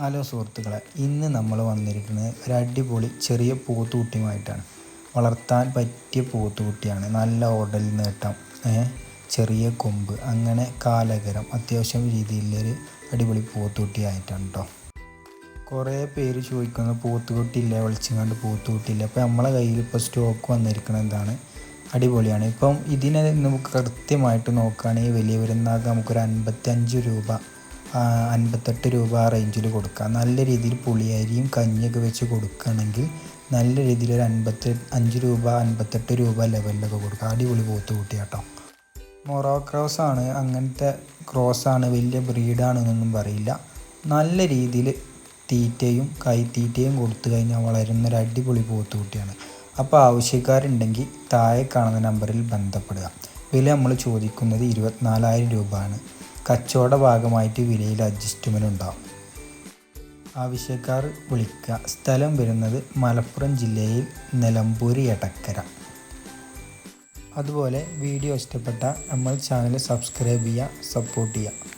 Hello സുഹൃത്തുക്കളെ ഇന്ന് നമ്മൾ വന്നിരിക്കുന്നത് ഒരു അടിപൊളി ചെറിയ പോത്തുകുട്ടിയുമായിട്ടാണ്. വളർത്താൻ പറ്റിയ പോത്തുകുട്ടിയാണ്. നല്ല ഓടൽ നേട്ടം ചെറിയ കൊമ്പ് അങ്ങനെ കാലകരം അത്യാവശ്യം രീതിയിലൊരു അടിപൊളി പോത്തുകുട്ടിയായിട്ടാണ് കേട്ടോ കുറേ പേര് ചോദിക്കുന്നു പോത്തുകുട്ടിയില്ല വിളിച്ചുകൊണ്ട് പോത്തുകുട്ടിയില്ല. അപ്പോൾ നമ്മളെ കയ്യിൽ ഇപ്പോൾ സ്റ്റോക്ക് വന്നിരിക്കുന്നത് എന്താണ്? അടിപൊളിയാണ്. ഇപ്പം ഇതിനെ നമുക്ക് കൃത്യമായിട്ട് നോക്കുകയാണെങ്കിൽ വലിയ പെരുന്നാൾക്ക് നമുക്കൊരു അൻപത്തഞ്ച് രൂപ അൻപത്തെട്ട് രൂപ ആ റേഞ്ചിൽ കൊടുക്കുക നല്ല രീതിയിൽ പുളിയരിയും കഞ്ഞിയൊക്കെ വെച്ച് കൊടുക്കുകയാണെങ്കിൽ നല്ല രീതിയിൽ ഒരു അൻപത്തി അഞ്ച് രൂപ അൻപത്തെട്ട് രൂപ ലെവലിലൊക്കെ കൊടുക്കുക അടിപൊളി പോത്ത് കൂട്ടിയാട്ടോ മൊറോ ആണ്. അങ്ങനത്തെ ക്രോസ് ആണ്. വലിയ ബ്രീഡാണെന്നൊന്നും പറയില്ല. നല്ല രീതിയിൽ തീറ്റയും കൈത്തീറ്റയും കൊടുത്തു കഴിഞ്ഞാൽ വളരുന്ന ഒരു അടിപൊളി പോത്തുകുട്ടിയാണ് അപ്പോൾ ആവശ്യക്കാരുണ്ടെങ്കിൽ താഴെ കാണുന്ന നമ്പറിൽ ബന്ധപ്പെടുക. വില നമ്മൾ ചോദിക്കുന്നത് ഇരുപത്തിനാലായിരം രൂപയാണ് കച്ചവട ഭാഗമായിട്ട് വിലയിൽ അഡ്ജസ്റ്റ്മെന്റ് ഉണ്ടാകും ആവശ്യക്കാർ വിളിക്കുക. സ്ഥലം വരുന്നത് മലപ്പുറം ജില്ലയിൽ നിലമ്പൂർ എടക്കര. അതുപോലെ വീഡിയോ ഇഷ്ടപ്പെട്ട നമ്മൾ ചാനൽ സബ്സ്ക്രൈബ് ചെയ്യുക സപ്പോർട്ട് ചെയ്യുക.